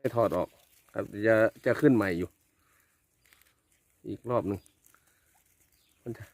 ไม่ถอดออกครับจะจะขึ้นใหม่อยู่ อีกรอบหนึ่งมันจะ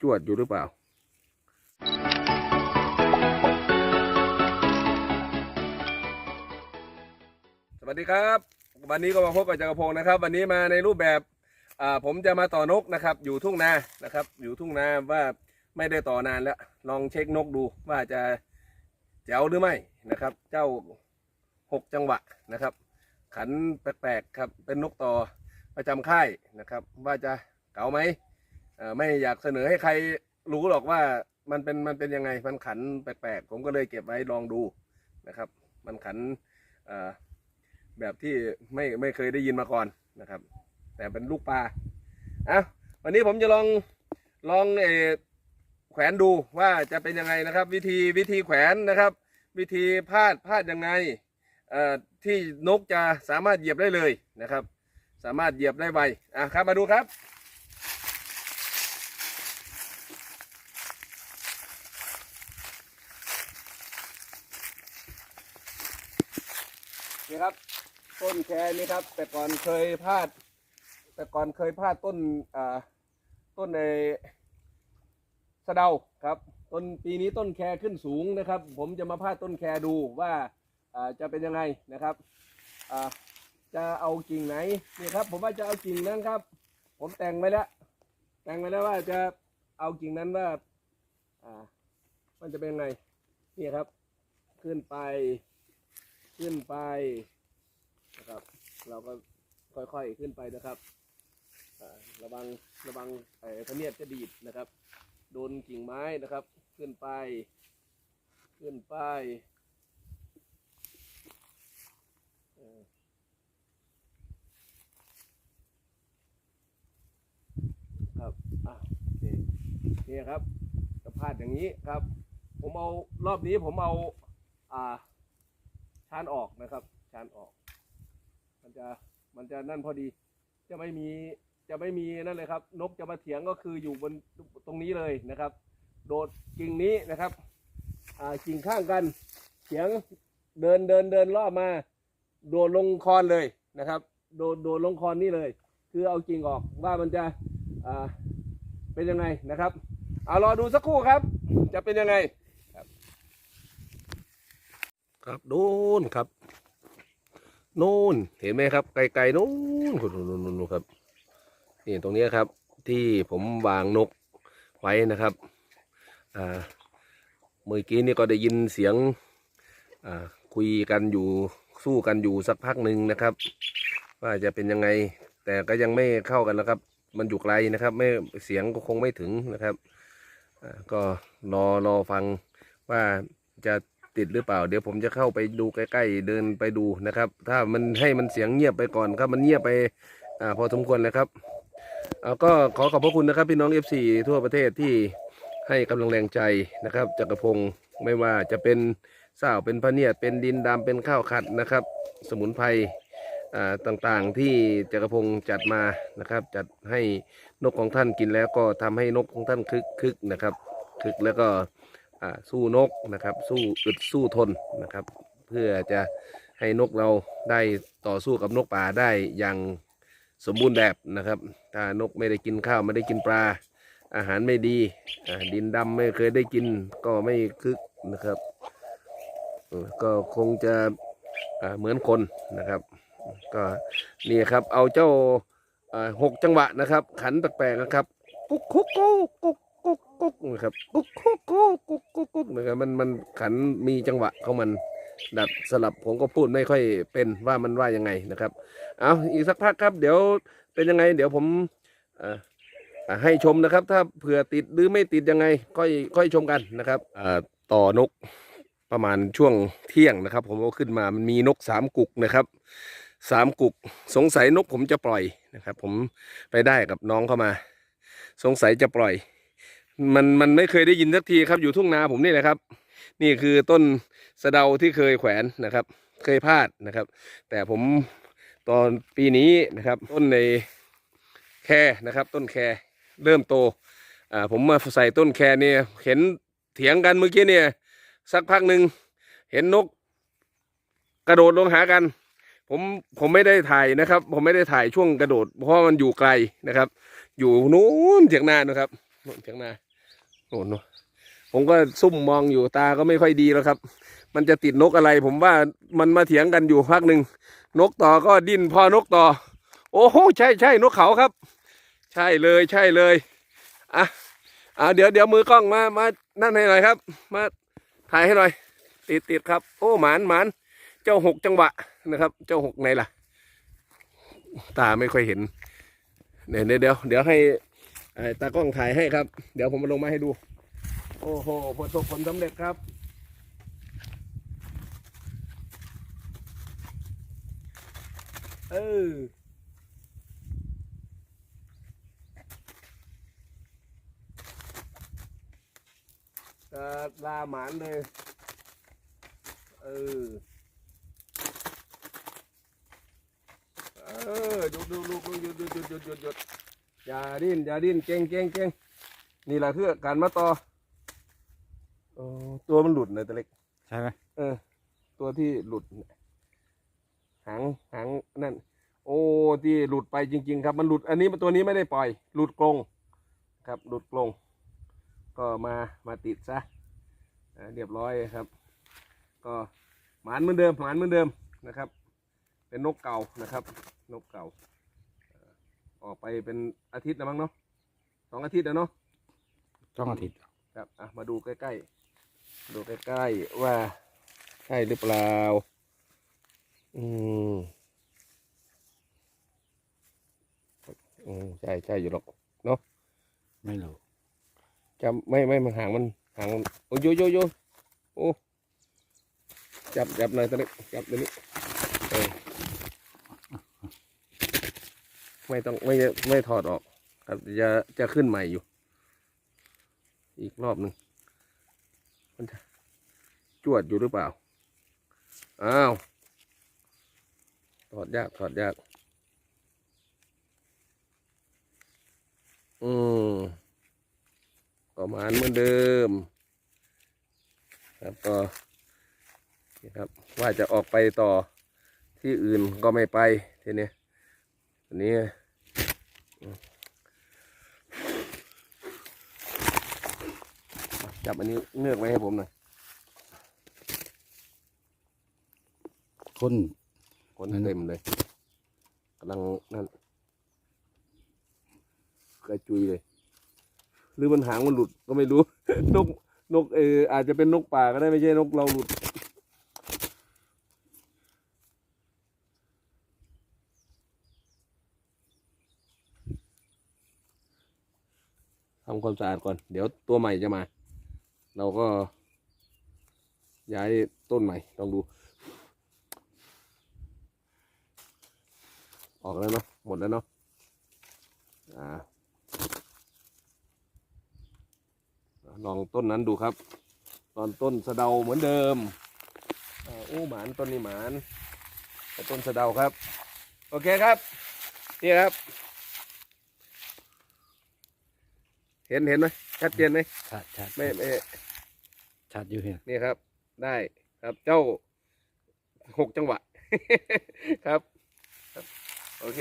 จวดอยู่หรือเปล่า สวัสดีครับ วันนี้ก็มาพบกับจักรพงศ์นะครับ วันนี้มาในรูปแบบผมจะมาต่อนกนะครับ อยู่ทุ่งนานะครับ อยู่ทุ่งนาว่าไม่ได้ต่อนานแล้ว ลองเช็คนกดูว่าจะแจ๋วหรือไม่นะครับ เจ้า หกจังหวะนะครับ ขันแปลกๆครับเป็นนกต่อประจำค่ายนะครับ ว่าจะเก๋าไหมไม่อยากเสนอให้ใครรู้หรอกว่ามันเป็นมันเป็นยังไงมันขันแปลกๆผมก็เลยเก็บไว้ลองดูนะครับ มันขันแบบที่ไม่ไม่เคยได้ยินมาก่อนนะครับ แต่เป็นลูกปลาอะวันนี้ผมจะลองลองเอแขวนดูว่าจะเป็นยังไงนะครับ วิธีวิธีแขวนนะครับ วิธีพาดพาดยังไง ที่นกจะสามารถเหยียบได้เลยนะครับ สามารถเหยียบได้ไวอะครับมาดูครับ นี่ครับต้นแคนี่ครับ แต่ก่อนเคยพลาด แต่ก่อนเคยพลาดต้นอ่าต้นในสะเดาครับ ต้นปีนี้ต้นแคขึ้นสูงนะครับ ผมจะมาพาดต้นแคดูว่า จะเป็นยังไงนะครับจะเอากิ่งไหนนี่ครับ ผมว่าจะเอากิ่งนั้นครับ ผมแต่งไว้แล้วแต่งไว้แล้วว่าจะเอากิ่งนั้นว่ามันจะเป็นยังไงนี่ครับ ขึ้นไปขึ้นไปนะครับ เราก็ค่อยๆขึ้นไปนะครับระวังระวังไอ้พะเนียดจะดีดนะครับ โดนกิ่งไม้นะครับ ขึ้นไป ขึ้นไป เออ ครับอะนี่นี่ครับสภาพอย่างนี้ครับ ผมเอารอบนี้ผมเอาอ่าชานออกนะครับ ชานออก มันจะมันจะนั่นพอดี จะไม่มีจะไม่มีนั่นเลยครับ นกจะมาเถียงก็คืออยู่บนตรงนี้เลยนะครับ โดดกิ่งนี้นะครับ อ่ากิ่งข้างกันเถียงเดินเดินเดินรอบมา โดดลงคอนเลยนะครับ โดดโดดลงคอนนี่เลย คือเอากิ่งออกว่ามันจะเป็นยังไงนะครับเอารอดูสักครู่ครับ จะเป็นยังไงครับครับโน่นครับโน่นเห็นไหมครับ ไกลๆโน่นคุณนู่นนู่นครับนี่ตรงนี้ครับ ที่ผมวางนกไว้นะครับอ่าเมื่อกี้นี่ก็ได้ยินเสียงคุยกันอยู่ สู้กันอยู่สักพักหนึ่งนะครับ ว่าจะเป็นยังไง แต่ก็ยังไม่เข้ากันนะครับ มันอยู่ไกลนะครับ ไม่เสียงก็คงไม่ถึงนะครับก็รอรอฟังว่าจะติดหรือเปล่า เดี๋ยวผมจะเข้าไปดูใกล้ๆเดินไปดูนะครับ ถ้ามันให้มันเสียงเงียบไปก่อนครับ มันเงียบไปอาพอสมควรแล้วครับเอาก็ขอขอบพระคุณนะครับ พี่น้อง F4 ทั่วประเทศที่ให้กำลังแรงใจนะครับจักรพงศ์ไม่ว่าจะเป็น เศร้าเป็นพะเนียดเป็นดินดำเป็นข้าวขัดนะครับ สมุนไพรอ่าต่างๆที่จักรพงศ์จัดมานะครับ จัดให้นกของท่านกินแล้วก็ทำให้นกของท่านคึกคึกนะครับ คึกแล้วก็อ่าสู้นกนะครับ สู้อึดสู้ทนนะครับ เพื่อจะให้นกเราได้ต่อสู้กับนกป่าได้อย่างสมบูรณ์แบบนะครับ ถ้านกไม่ได้กินข้าวไม่ได้กินปลา อาหารไม่ดีดินดำไม่เคยได้กินก็ไม่คึกนะครับ ก็คงจะเหมือนคนนะครับ ก็นี่ครับเอาเจ้าหกจังหวะนะครับ ขันแปลกๆนะครับ กุ๊กกุ๊กกุ๊กกุ๊กกุ๊กกุ๊กนะครับกุ๊กกุ๊กกุ๊กกุ๊กกุ๊กกุ๊กนะครับมันมันขันมีจังหวะของมันดัดสลับผมก็พูดไม่ค่อยเป็นว่ามันว่ายังไงนะครับ เอาอีกสักพักครับ เดี๋ยวเป็นยังไง เดี๋ยวผมให้ชมนะครับ ถ้าเผื่อติดหรือไม่ติดยังไง ค่อยค่อยชมกันนะครับต่อนก ประมาณช่วงเที่ยงนะครับ ผมเอาขึ้นมามันมีนกสามกุกนะครับสามกุก สงสัยนกผมจะปล่อยนะครับ ผมไปได้กับน้องเข้ามา สงสัยจะปล่อย มันมันไม่เคยได้ยินสักทีครับ อยู่ทุ่งนาผมนี่แหละครับ นี่คือต้นสะเดาที่เคยแขวนนะครับ เคยพลาดนะครับ แต่ผมตอนปีนี้นะครับ ต้นในแคนะครับ ต้นแคเริ่มโตอ่าผมมาใส่ต้นแคเนี่ยเห็นเถียงกันเมื่อกี้เนี่ย สักพักหนึ่งเห็นนก กระโดดลงหากัน ผมผมไม่ได้ถ่ายนะครับ ผมไม่ได้ถ่ายช่วงกระโดด เพราะมันอยู่ไกลนะครับ อยู่นู้นเถียงนานะครับนู้นเถียงนาโน่นเนอะผมก็ซุ่มมองอยู่ตาก็ไม่ค่อยดีแล้วครับ มันจะติดนกอะไร ผมว่ามันมาเถียงกันอยู่พักหนึ่งนกต่อก็ดิ้นพอนกต่อ โอ้โหใช่ใช่นกเขาครับ ใช่เลยใช่เลยอะอะเดี๋ยวเดี๋ยวมือกล้องมามานั่นให้หน่อยครับ มา ถ่ายให้หน่อย ติดติดครับ โอ้หมานหมานเจ้าหกจังหวะนะครับ เจ้าหกไหนล่ะ ตาไม่ค่อยเห็นเดี๋ยวเดี๋ยวเดี๋ยวให้ตากล้องถ่ายให้ครับ เดี๋ยวผมมาลงมาให้ดู โอ้โหประสบผลสำเร็จครับเออ ก็ ลาหมานเลย เออ เออหยุดหยุดหยุดหยุดหยุดหยุดหยุดหยุดหยุดอย่าดิ้นอย่าดิ้นเก่งเก่งเก่งนี่แหละคือการมาต่อเออตัวมันหลุดเลยตัวเล็ก ใช่ไหมเออ ตัวที่หลุดเนี่ยหางหางนั่น โอ้ที่หลุดไปจริง ๆ ครับ มันหลุด อันนี้ตัวนี้ไม่ได้ปล่อย หลุดกรงครับ หลุดกรงก็มามาติดซะอ่า เรียบร้อยครับ ก็หมานเหมือนเดิมหมานเหมือนเดิมนะครับ เป็นนกเก่านะครับ นกเก่าเอ่อออกไปเป็นอาทิตย์แล้วมั้งเนาะสองอาทิตย์แล้วเนาะต้องอาทิตย์ครับอะมาดูใกล้ๆ ดูใกล้ๆว่าใช่หรือเปล่า อืมอืมใช่ใช่อยู่หรอกไม่รู้จำไม่ไม่มันหางมันหางโอ้ยโยโยโยโอ้จับจับหน่อยตัวนี้จับตัวนี้เออไม่ต้องไม่ไม่ถอดออกครับจะจะขึ้นใหม่อยู่ อีกรอบหนึ่งมันจะจวดอยู่หรือเปล่า อ้าว ถอดยากถอดยาก อืม ประมาณเหมือนเดิม ครับก็นี่ครับว่าจะออกไปต่อที่อื่นก็ไม่ไปทีนี้อันนี้อืมจับอันนี้เลือกไว้ให้ผมหน่อยคนคนนั่นน่ะเต็มเลยกำลังนั่นกระจุยเลยห รือมันหางมันหลุดก็ไม่รู้ นกนกเอออาจจะเป็นนกป่าก็ได้ไม่ใช่นกเราหลุด ทำความสะอาดก่อน เดี๋ยวตัวใหม่จะมา เราก็ ย้ายต้นใหม่ลองดู ออกแล้วเนาะหมดแล้วเนาะอ่า ลองต้นนั้นดูครับ ตอนต้นสะเดาเหมือนเดิมอ่าอู้หมานต้นนี้หมานแต่ต้นสะเดาครับ โอเคครับ นี่ครับ เห็นเห็นไหมชัดเจนไหมชัดชัดไม่ไม่ชัดอยู่เห็นนี่ครับ ได้ครับเจ้าหกจังหวะ ครับครับโอเค